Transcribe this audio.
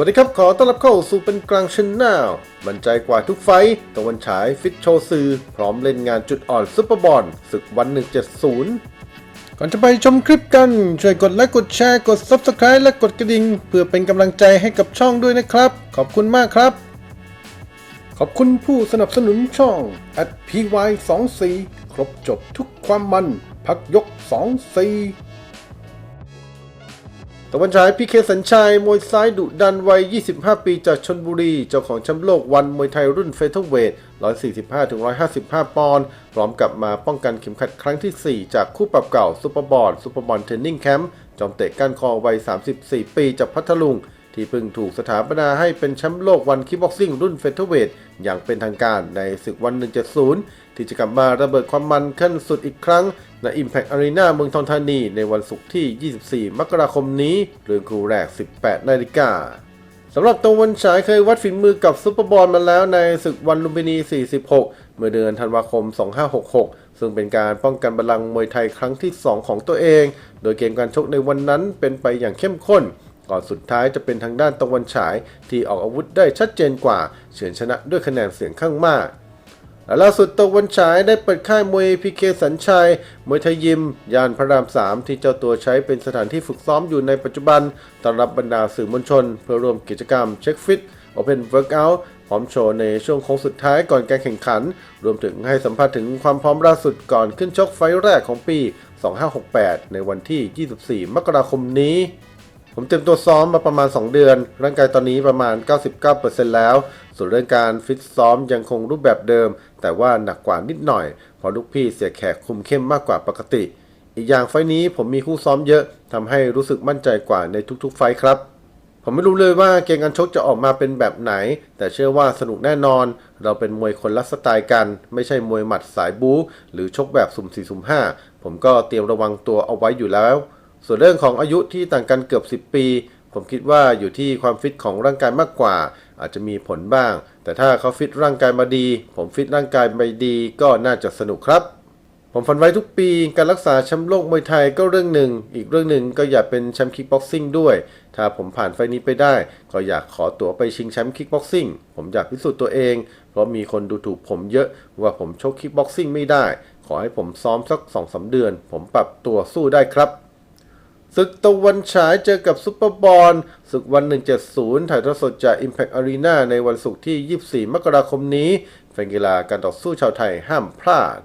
วัสดีครับ ขอต้อนรับเข้าสู่เป็นกลางชนแนลมั่นใจกว่าทุกไฟต์ตะวันฉายฟิตโชว์ซือพร้อมเล่นงานจุดอ่อนซุปเปอร์บอลศึกวัน 170 ก่อนจะไปชมคลิปกัน ช่วยกดไลค์กดแชร์กด Subscribe และกดกระดิ่ง เพื่อเป็นกำลังใจให้กับช่องด้วยนะครับ ขอบคุณมากครับ ขอบคุณผู้สนับสนุนช่อง at py 2 4ครบจบทุกความมัน พักยก 2 4 ตะวันฉายพีเคสัญชัย มวยซ้ายดุดันวัย 25 ปีจากชนบุรี เจ้าของแชมป์โลกวันมวยไทยรุ่นเฟเธอร์เวท 145-155 ปอนด์ พร้อมกับมาป้องกันเข็มขัดครั้งที่ 4 จากคู่ปรับเก่าซูเปอร์บอลซูเปอร์บอลเทรนนิ่งแคมป์ จอมเตะก้านคอวัย 34 ปีจากพัทลุง ที่เพิ่งถูกสถาปนาให้เป็นแชมป์โลกวันคิกบ็อกซิ่งรุ่นเฟเธอร์เวทอย่างเป็นทางการในศึกวัน 170 ที่จะกลับมาระเบิดความมันขั้นสุดอีกครั้ง ใน Impact Arena เมืองทองธานี ในวันศุกร์ที่ 24 มกราคมนี้เรื่องคู่แรก 18 นาฬิกาสำหรับตะวันฉายเคยวัดฝีมือกับซุปเปอร์บอลมาแล้วในศึกวันลุมพินี 46 เมื่อเดือนธันวาคม 2566 ซึ่งเป็นการป้องกันบัลลังก์มวยไทยครั้งที่ 2 ของตัวเอง โดยเกมการชกในวันนั้นเป็นไปอย่างเข้มข้น ก่อนสุดท้ายจะเป็นทางด้านตะวันฉายที่ออกอาวุธได้ชัดเจนกว่า เฉือนชนะด้วยคะแนนเสียงข้างมาก และล่าสุดตะวันฉายได้เปิดค่ายมวยพีเคสัญชัย มวยไทยยิม ยานพระราม 3 ที่เจ้าตัวใช้เป็นสถานที่ฝึกซ้อมอยู่ในปัจจุบันต้อนรับบรรดาสื่อมวลชน เพื่อร่วมกิจกรรมเช็คฟิต Open Workout พร้อมโชว์ในช่วงโค้งสุดท้ายก่อนการแข่งขัน รวมถึงให้สัมภาษณ์ถึงความพร้อมล่าสุดก่อนขึ้นชกไฟแรกของปี 2568 ในวันที่ 24 มกราคมนี้ ผมเตรียมตัวซ้อมมาประมาณ 2 เดือน ร่างกายตอนนี้ประมาณ 99%แล้ว ส่วนเรื่องการฟิตซ้อมยังคงรูปแบบเดิม แต่ว่าหนักกว่านิดหน่อยเพราะลูกพี่เสียแขกคุมเข้มมากกว่าปกติ อีกอย่างไฟนี้ผมมีคู่ซ้อมเยอะทำให้รู้สึกมั่นใจกว่าในทุกๆ ไฟครับ ผมไม่รู้เลยว่าเกมการชกจะออกมาเป็นแบบไหน แต่เชื่อว่าสนุกแน่นอน เราเป็นมวยคนละสไตล์กัน ไม่ใช่มวยหมัดสายบู๊หรือชกแบบสุ่ม4สุ่ม5ผมก็เตรียมระวังตัวเอาไว้อยู่แล้ว ส่วนเรื่องของอายุที่ต่างกันเกือบ 10 ปี ผมคิดว่าอยู่ที่ความฟิตของร่างกายมากกว่า อาจจะมีผลบ้าง แต่ถ้าเขาฟิตร่างกายมาดี ผมฟิตร่างกายไม่ดีก็น่าจะสนุกครับ ผมฝันไว้ทุกปีการรักษาแชมป์โลกมวยไทยก็เรื่องหนึ่ง อีกเรื่องหนึ่งก็อยากเป็นแชมป์คิกบ็อกซิ่งด้วย ถ้าผมผ่านไฟนี้ไปได้ ก็อยากขอตั๋วไปชิงแชมป์คิกบ็อกซิ่งผมอยากพิสูจน์ตัวเอง เพราะมีคนดูถูกผมเยอะว่าผมชกคิกบ็อกซิ่งไม่ได้ ขอให้ผมซ้อมสัก2อสเดือน ผมปรับตัวสู้ได้ครับ ศึกตะวันฉายเจอกับซุปเปอร์บอลศึกวัน 170 ถ่ายทอดสดจาก Impact Arena ในวันศุกร์ที่ 24 มกราคมนี้แฟนกีฬาการต่อสู้ชาวไทยห้ามพลาด